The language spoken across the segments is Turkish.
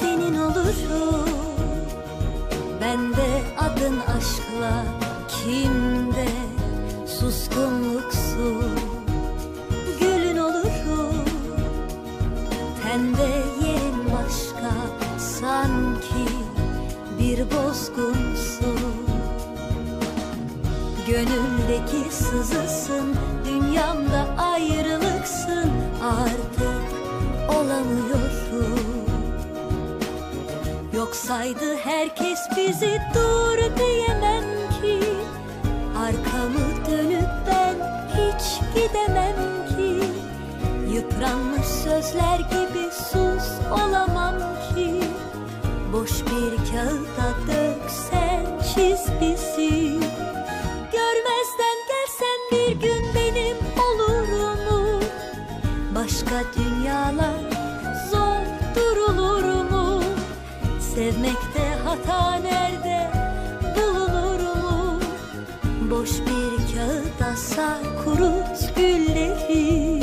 Senin olurum. Ben de adın aşkla Kimde? Suskunluksu Gülün olurum. Tende yerin başka Sanki bir bozgunsun Gönüldeki sızısın. Dünyamda ayrılıksın Artık. Olamıyorum Yoksaydı herkes bizi dur diyemem ki. Arkamı dönüp ben hiç gidemem ki. Yıpranmış sözler gibi sus olamam ki. Boş bir kağıda döksen çiz bizi Başka dünyalar zor durulur mu? Sevmekte hata nerede bulunur mu? Boş bir kağıda sar kurut gülleri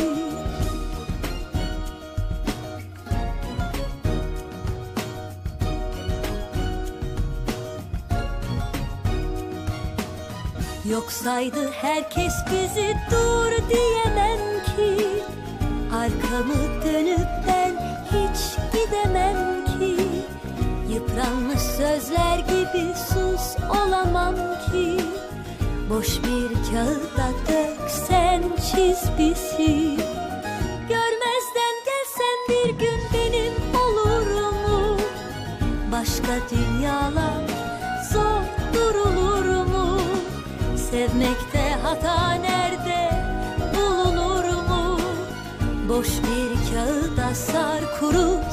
Yoksaydı herkes bizi dur diyemem ki Arkamı dönüp ben hiç gidemem ki Yıpranmış sözler gibi sus olamam ki Boş bir kağıda döksen çiz bizi Görmezden gelsen bir gün benim olur mu? Başka dünyalar zor durulur mu? Sevmekte hata Boş bir kağıda sar gülleri